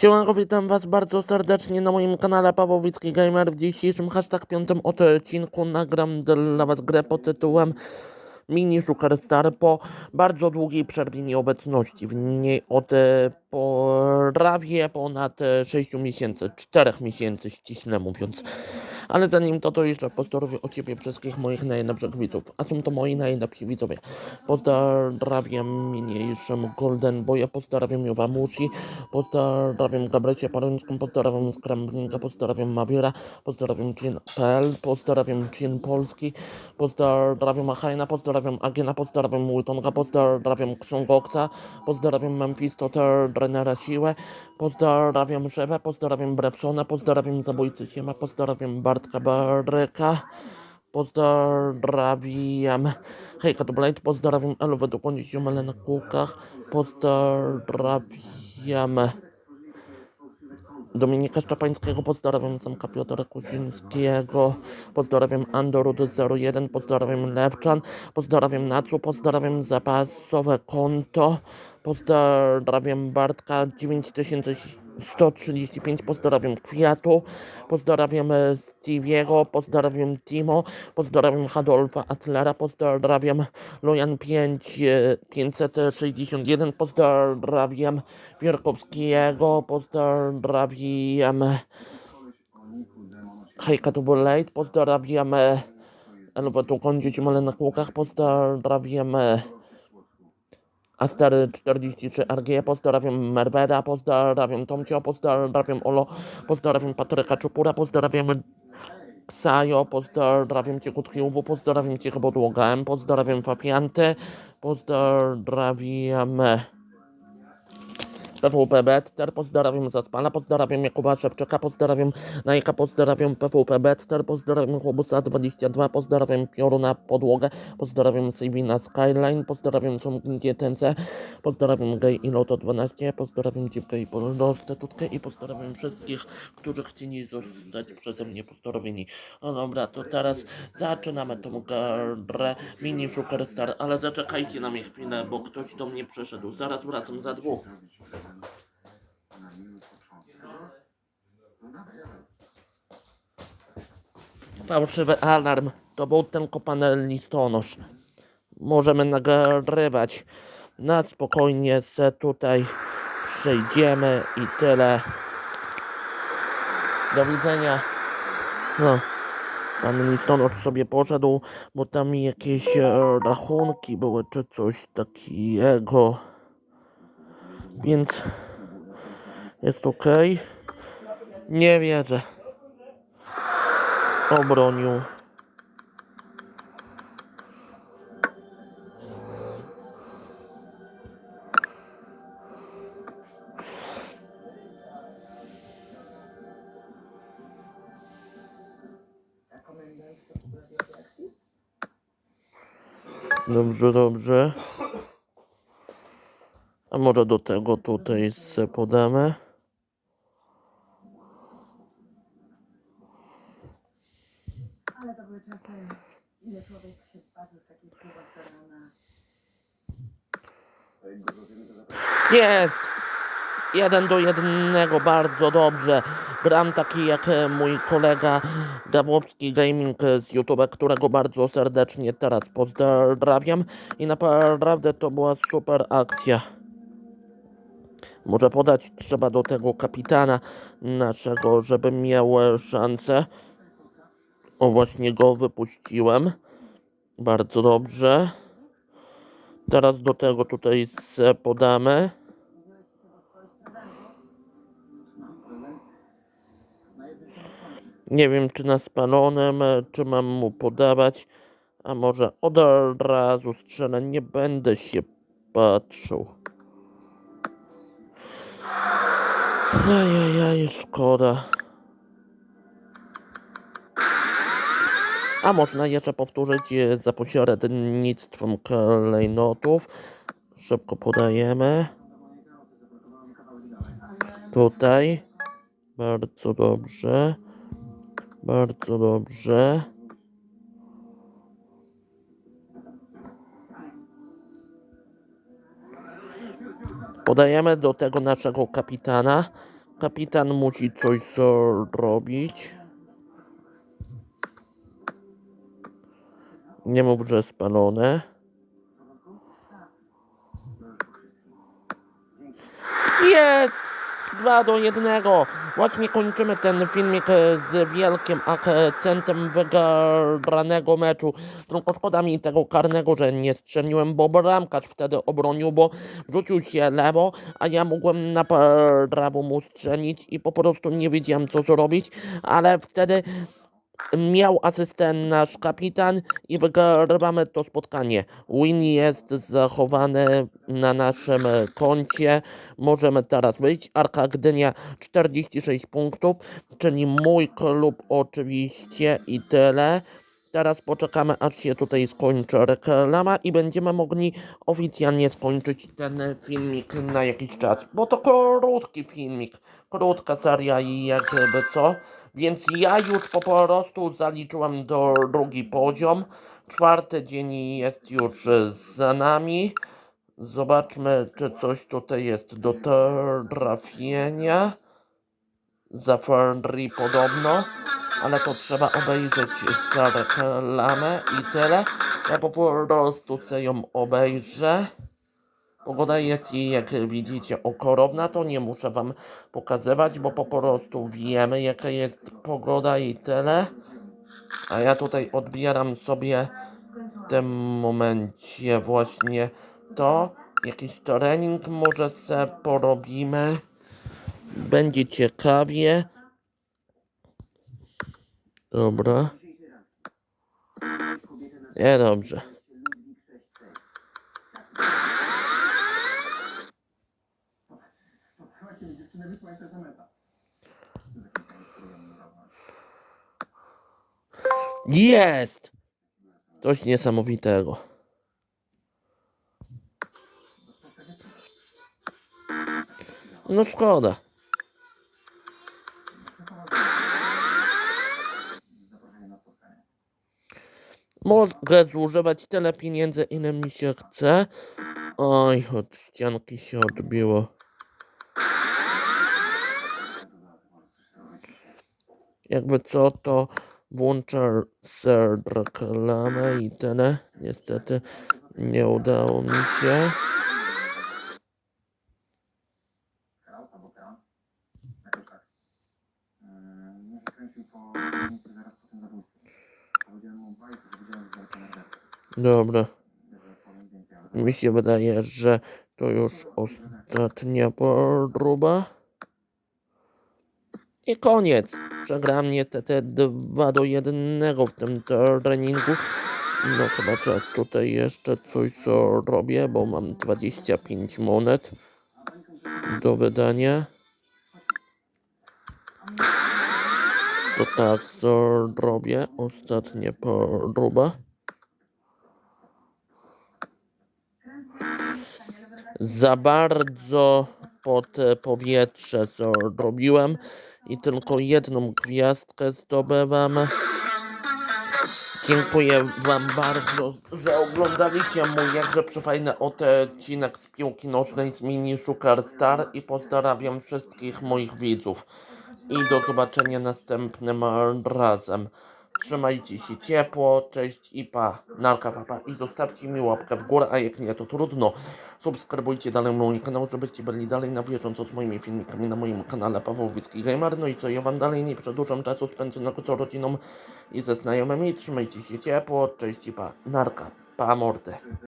Siemanko, witam was bardzo serdecznie na moim kanale Pawłowicki Gamer. W dzisiejszym hashtag piątym odcinku nagram dla was grę pod tytułem Mini Sugar Star po bardzo długiej przerwie nieobecności. W niej od e, prawie ponad e, 6 miesięcy, 4 miesięcy ściśle mówiąc. Ale zanim to, jeszcze pozdrowię o ciebie wszystkich moich najlepszych widzów. A są to moi najlepsi widzowie. Pozdrawiam niniejszym Golden Boya, pozdrawiam Jowamushi, pozdrawiam Gabrecie Parońską, pozdrawiam Scramblinga, pozdrawiam Mawira, pozdrawiam Chin.pl, pozdrawiam Chin Polski, pozdrawiam Achaina, pozdrawiam Agiena, pozdrawiam Wiltonga, pozdrawiam Ksongoksa, pozdrawiam Memphisto, trenera Siłę, pozdrawiam Szewę, pozdrawiam Brepsona, pozdrawiam Zabójcy Siema, pozdrawiam Bartka Baryka, pozdrawiam. Hejka to Blade, pozdrawiam Elwę Dokonić Jumelę na kółkach, pozdrawiam. Dominika Szczepańskiego, pozdrawiam Samka Piotra Kuzińskiego, pozdrawiam Andorud 01, pozdrawiam Lewczan, pozdrawiam Nacu, pozdrawiam zapasowe konto, pozdrawiam Bartka 9135, pozdrawiam Kwiatu, pozdrawiam Stevie'ego, pozdrawiam Timo, pozdrawiam Hadolfa Atlera, pozdrawiam Lojan 5, e, 561, pozdrawiam Wierkowskiego, pozdrawiam Hejka to był late, pozdrawiam Elwę tu kończyć mole na kółkach, pozdrawiam Aster 43 RG, pozdrawiam Merweda, pozdrawiam Tomcio, pozdrawiam Olo, pozdrawiam Patryka Czupura, pozdrawiam Ksajo, pozdrawiam Cię Kutkiuwu, pozdrawiam Cię pozdrawiam Fafianty, pozdrawiam PWP Better, pozdrawiam Zaspala, pozdrawiam Jakuba Szewczyka, pozdrawiam Najka, pozdrawiam PWP Better, pozdrawiam Chłobusa 22, pozdrawiam Pioruna Podłogę, pozdrawiam Sylwina Skyline, pozdrawiam Ciągnięcie TNC, pozdrawiam Gay i Loto 12, pozdrawiam Dziwkę i Prostytutkę i pozdrawiam wszystkich, którzy chcieli zostać przeze mnie pozdrowieni. No dobra, to teraz zaczynamy tą grę Mini Sugar Star, ale zaczekajcie na mnie chwilę, bo ktoś do mnie przyszedł. Zaraz wracam za dwóch. Fałszywy alarm. To był ten kopany listonosz. Możemy nagrywać. Na spokojnie se tutaj przejdziemy i tyle. Do widzenia. No. Pan listonosz sobie poszedł, bo tam jakieś e, rachunki były czy coś takiego. Więc jest ok. Nie wierzę. Obronił. Dobrze, dobrze. A może do tego tutaj se podamy? Ale to były czasy, ile człowiek się w takich klubach na... Jest! Jeden do jednego, bardzo dobrze. Gram taki jak e, mój kolega Gawłowski Gaming z YouTube, którego bardzo serdecznie teraz pozdrawiam. I naprawdę to była super akcja. Może podać trzeba do tego kapitana naszego, żeby miał szansę. O, właśnie go wypuściłem. Bardzo dobrze. Teraz do tego tutaj podamy. Nie wiem, czy na spalonym, czy mam mu podawać. A może od razu strzelę. Nie będę się patrzył. Ajajaj, szkoda. A można jeszcze powtórzyć e, za pośrednictwem klejnotów. Szybko podajemy. Tutaj. Bardzo dobrze. Bardzo dobrze. Podajemy do tego naszego kapitana, Kapitan musi coś zrobić. Nie mów, że spalone. Jest! 2 do 1. Właśnie kończymy ten filmik e, z wielkim akcentem wygranego meczu. Tylko szkoda mi tego karnego, że nie strzeliłem, bo bramkarz wtedy obronił, bo rzucił się lewo, a ja mogłem na prawo mu strzelić i po prostu nie wiedziałem co zrobić, ale wtedy miał asystę nasz kapitan i wygrywamy to spotkanie. Win jest zachowany na naszym koncie. Możemy teraz wyjść. Arka Gdynia 46 punktów, czyli mój klub oczywiście i tyle. Teraz poczekamy aż się tutaj skończy reklama i będziemy mogli oficjalnie skończyć ten filmik na jakiś czas. Bo to krótki filmik, krótka seria i jakby co. Więc ja już po prostu zaliczyłem do drugi poziom. Czwarty dzień jest już za nami. Zobaczmy, czy coś tutaj jest do trafienia. Za Fernry podobno, ale to trzeba obejrzeć reklamę i tyle. Ja po prostu sobie ją obejrzę. Pogoda jest i jak widzicie okropna, to nie muszę wam pokazywać, bo po prostu wiemy jaka jest pogoda i tyle. A ja tutaj odbieram sobie w tym momencie właśnie to. Jakiś trening może se porobimy. Będzie ciekawie. Dobra. Nie dobrze. Jest! Coś niesamowitego. No szkoda. Zaproszenie na spotkanie. Mogę zużywać tyle pieniędzy, ile mi się chce. Oj, od ścianki się odbiło. Jakby co, to włączę ser reklamę i tyle. Niestety nie udało mi się. Dobra. Że Mi się wydaje, że to już ostatnia próba. I koniec. Przegrałem niestety 2 do 1 w tym treningu. No chyba czas tutaj jeszcze coś co robię, bo mam 25 monet do wydania. To tak co robię. Ostatnia próba. za bardzo pod powietrze co robiłem i tylko jedną gwiazdkę zdobywam. Dziękuję wam bardzo, że oglądaliście mój jakże przefajny odcinek z piłki nożnej z mini Sugar Star i pozdrawiam wszystkich moich widzów. I do zobaczenia następnym razem. Trzymajcie się ciepło, cześć i pa, narka papa i zostawcie mi łapkę w górę, a jak nie to trudno. Subskrybujcie dalej mój kanał, żebyście byli dalej na bieżąco z moimi filmikami na moim kanale Paweł Wicki Gamer. No i co, ja wam dalej nie przedłużam czasu spędzonego z rodziną i ze znajomymi. Trzymajcie się ciepło, cześć i pa, narka, pa mordy.